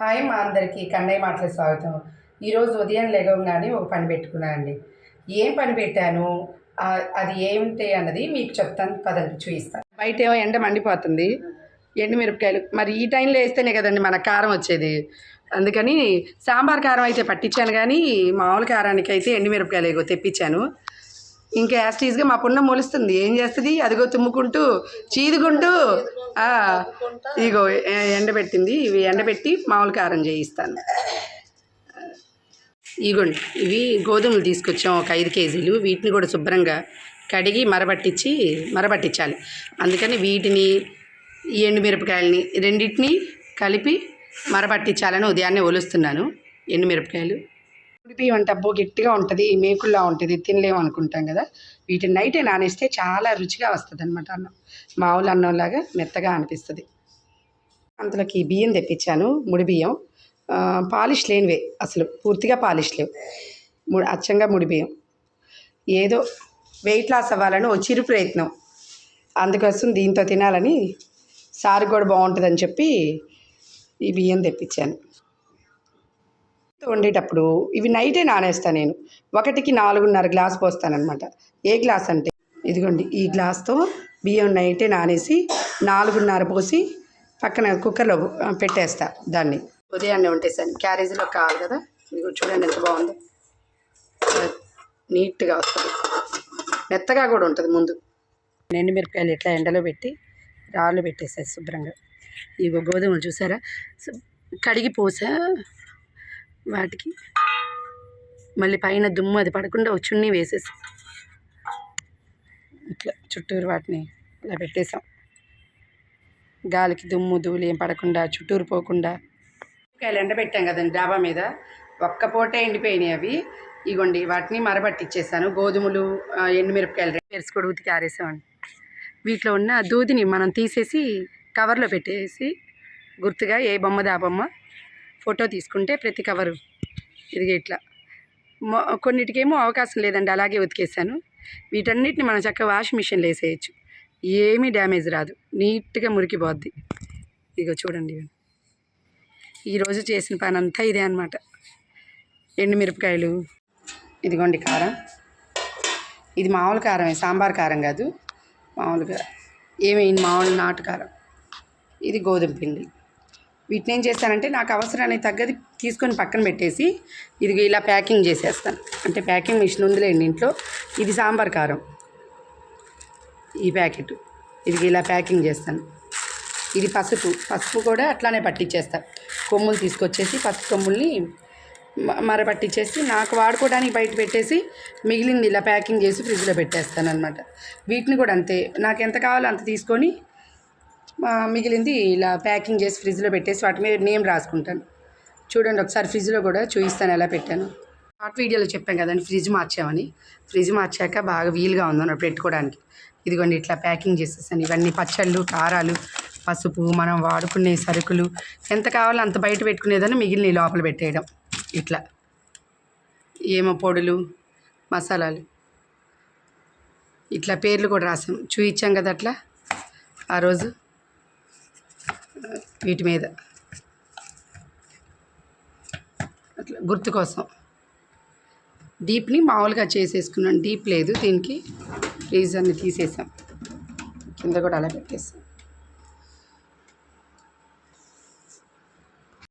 Hi మా అందరికీ కన్నయ్య మాటల స్వాగతం. ఈరోజు ఉదయం లేవగానే ఒక పని పెట్టుకున్నాను అండి ఏం పని పెట్టాను? అది ఏమిటి అన్నది మీకు చెప్తాను. పదండి చూపిస్తాను బయట ఏమో ఎండ మండిపోతుంది. ఎండుమిరపకాయలు మరి ఈ టైంలో వేస్తేనే కదండి మన కారం వచ్చేది. అందుకని సాంబార్ కారం అయితే పట్టించాను కానీ మామూలు కారానికి అయితే ఎండుమిరపకాయలు తెప్పించాను. ఇంకా యాస్టీజ్గా మా పున్న మొలుస్తుంది. ఏం చేస్తుంది? అదిగో తుమ్ముకుంటూ చీదుకుంటూ ఇదిగో ఇగో ఎండబెట్టింది. ఇవి ఎండబెట్టి మామూలు కారం చేయిస్తాను. ఇగోండి ఇవి గోధుమలు తీసుకొచ్చాం ఒక ఐదు కేజీలు. వీటిని కూడా శుభ్రంగా కడిగి మరబట్టించి మరబట్టించాలి. అందుకని వీటిని ఈ ఎండుమిరపకాయలని రెండింటిని కలిపి మరబట్టించాలని ఉదయాన్నే ఒలుస్తున్నాను. ఎండుమిరపకాయలు. ఉడిపి వంట అబ్బో గట్టిగా ఉంటుంది మేకుల్లా ఉంటుంది తినలేము అనుకుంటాం కదా. వీటిని నైటే నానేస్తే చాలా రుచిగా వస్తుంది అనమాట అన్నం మామూలు అన్నంలాగా మెత్తగా అనిపిస్తుంది. అంతలోకి బియ్యం తెప్పించాను ముడి బియ్యం. పాలిష్ లేనివే అసలు పూర్తిగా పాలిష్ లేవు. ము అచ్చంగా ముడి బియ్యం. ఏదో వెయిట్ లాస్ అవ్వాలని ఓ చిరు ప్రయత్నం. అందుకోసం దీంతో తినాలని సారు కూడా బాగుంటుందని చెప్పి ఈ బియ్యం తెప్పించాను. వండేటప్పుడు ఇవి నైటే నానేస్తాను నేను. ఒకటికి నాలుగున్నర గ్లాస్ పోస్తానన్నమాట. ఏ గ్లాస్ అంటే? ఇదిగోండి ఈ గ్లాస్తో బియ్యం నైటే నానేసి నాలుగున్నర పోసి పక్కన కుక్కర్లో పెట్టేస్తా దాన్ని. ఉదయాన్నే వంటేసాను క్యారేజీలో కావాలి కదా? ఇదిగో చూడండి ఎంత బాగుందో. నీట్గా వస్తుంది. మెత్తగా కూడా ఉంటుంది ముందు. ఎండు మిరపకాయలు ఇట్లా ఎండలో పెట్టి రాళ్ళు పెట్టేసాయి శుభ్రంగా. ఇగో గోధుమలు చూసారా? కడిగి పోసా. వాటికి. మళ్ళీ పైన దుమ్ము అది పడకుండా చున్నీ వేసేసి. ఇట్లా చుట్టూరు వాటిని ఇలా పెట్టేసాం. గాలికి దుమ్ము ధూళి ఏం పడకుండా చుట్టూరు పోకుండా. మిరపకాయలు ఎండబెట్టాం కదండి డాబా మీద. ఒక్క పూటే ఎండిపోయినాయి అవి. ఇగోండి వాటిని మరబట్టిచ్చేసాను. గోధుమలు ఎండుమిరపకాయలు రెండు పెరుసు కూడా ఉతికి ఆరేసామండి వీటిలో ఉన్న దూదిని మనం తీసేసి కవర్లో పెట్టేసి గుర్తుగా ఏ బొమ్మది ఆ బొమ్మ ఫోటో తీసుకుంటే ప్రతి కవరు ఇదిగే ఇట్లా. కొన్నిటికేమో అవకాశం లేదండి అలాగే ఉతికేసాను వీటన్నిటిని మనం చక్కగా వాషింగ్ మిషన్లో వేసేయచ్చు. ఏమీ డ్యామేజ్ రాదు నీట్గా మురికిపోద్ది. ఇగో చూడండి. ఈరోజు చేసిన పని అంతా ఇదే అనమాట ఎండుమిరపకాయలు ఇదిగోండి కారం. ఇది మామూలు కారమే సాంబార్ కారం కాదు. మామూలుగా ఏమైంది మామూలు నాటు కారం. ఇది గోధుమ పిండి. వీటిని ఏం చేస్తానంటే నాకు అవసరానికి తగ్గది తీసుకొని పక్కన పెట్టేసి ఇది ఇలా ప్యాకింగ్ చేసేస్తాను. అంటే ప్యాకింగ్ మిషన్ ఉందిలేండి ఇంట్లో. ఇది సాంబార్ కారం. ఈ ప్యాకెట్. ఇది ఇలా ప్యాకింగ్ చేస్తాను. ఇది పసుపు. పసుపు కూడా అట్లానే పట్టించేస్తా కొమ్ములు తీసుకొచ్చేసి పసుపు కొమ్ముల్ని మర పట్టించేసి నాకు వాడుకోవడానికి బయట పెట్టేసి మిగిలింది ఇలా ప్యాకింగ్ చేసి ఫ్రిడ్జ్లో పెట్టేస్తాను అనమాట వీటిని కూడా అంతే. నాకు ఎంత కావాలో అంత తీసుకొని మిగిలింది ఇలా ప్యాకింగ్ చేసి ఫ్రిడ్జ్లో పెట్టేసి వాటి మీద నేమ్ రాసుకుంటాను. చూడండి ఒకసారి ఫ్రిడ్జ్లో కూడా చూపిస్తాను ఎలా పెట్టాను. షార్ట్ వీడియోలో చెప్పాను కదండి ఫ్రిడ్జ్ మార్చామని. ఫ్రిడ్జ్ మార్చాక బాగా వీలుగా ఉందన్నమాట పెట్టుకోవడానికి. ఇదిగోండి ఇట్లా ప్యాకింగ్ చేసేసాను. ఇవన్నీ పచ్చళ్ళు కారాలు పసుపు మనం వాడుకునే సరుకులు ఎంత కావాలో అంత బయట పెట్టుకునేదని మిగిలిన లోపల పెట్టేయడం. ఇట్లా. ఏమో పొడులు మసాలాలు. ఇట్లా పేర్లు కూడా రాసాం చూయించాం కదా అట్లా. ఆ రోజు వీటి మీద. అట్లా గుర్తు కోసం. డీప్ని మామూలుగా చేసేసుకున్నాను. డీప్ లేదు దీనికి. ఫ్రీజర్ని తీసేసాం. కింద కూడా అలా పెట్టేసాం.